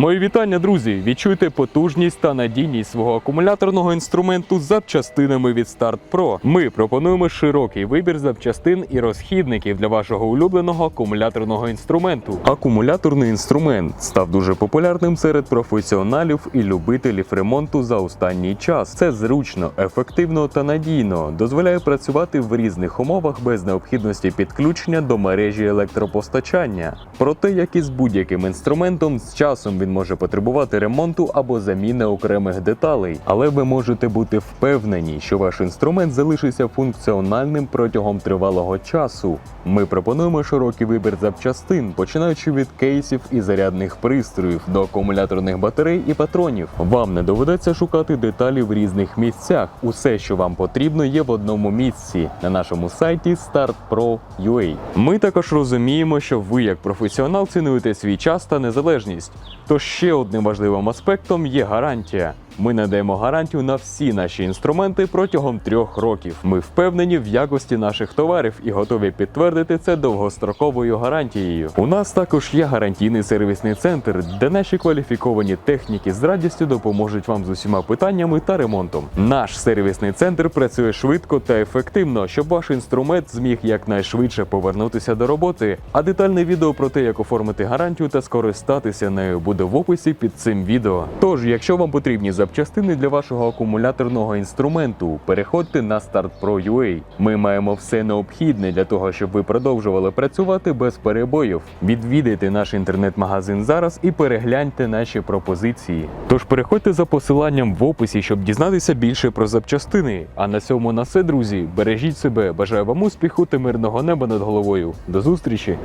Мої вітання, друзі! Відчуйте потужність та надійність свого акумуляторного інструменту з запчастинами від Start Pro. Ми пропонуємо широкий вибір запчастин і розхідників для вашого улюбленого акумуляторного інструменту. Акумуляторний інструмент став дуже популярним серед професіоналів і любителів ремонту за останній час. Це зручно, ефективно та надійно дозволяє працювати в різних умовах без необхідності підключення до мережі електропостачання. Проте, як і з будь-яким інструментом, з часом він може потребувати ремонту або заміни окремих деталей, але ви можете бути впевнені, що ваш інструмент залишиться функціональним протягом тривалого часу. Ми пропонуємо широкий вибір запчастин, починаючи від кейсів і зарядних пристроїв до акумуляторних батарей і патронів. Вам не доведеться шукати деталі в різних місцях. Усе, що вам потрібно, є в одному місці на нашому сайті startpro.ua. Ми також розуміємо, що ви, як професіонал, цінуєте свій час та незалежність. Тож ще одним важливим аспектом є гарантія. Ми надаємо гарантію на всі наші інструменти протягом трьох років. Ми впевнені в якості наших товарів і готові підтвердити це довгостроковою гарантією. У нас також є гарантійний сервісний центр, де наші кваліфіковані техніки з радістю допоможуть вам з усіма питаннями та ремонтом. Наш сервісний центр працює швидко та ефективно, щоб ваш інструмент зміг якнайшвидше повернутися до роботи. А детальне відео про те, як оформити гарантію та скористатися нею, буде в описі під цим відео. Тож, якщо вам потрібні запчастини для вашого акумуляторного інструменту, переходьте на StartPro.ua. Ми маємо все необхідне для того, щоб ви продовжували працювати без перебоїв. Відвідайте наш інтернет-магазин зараз і перегляньте наші пропозиції. Тож переходьте за посиланням в описі, щоб дізнатися більше про запчастини. А на цьому на все, друзі. Бережіть себе, бажаю вам успіху та мирного неба над головою. До зустрічі!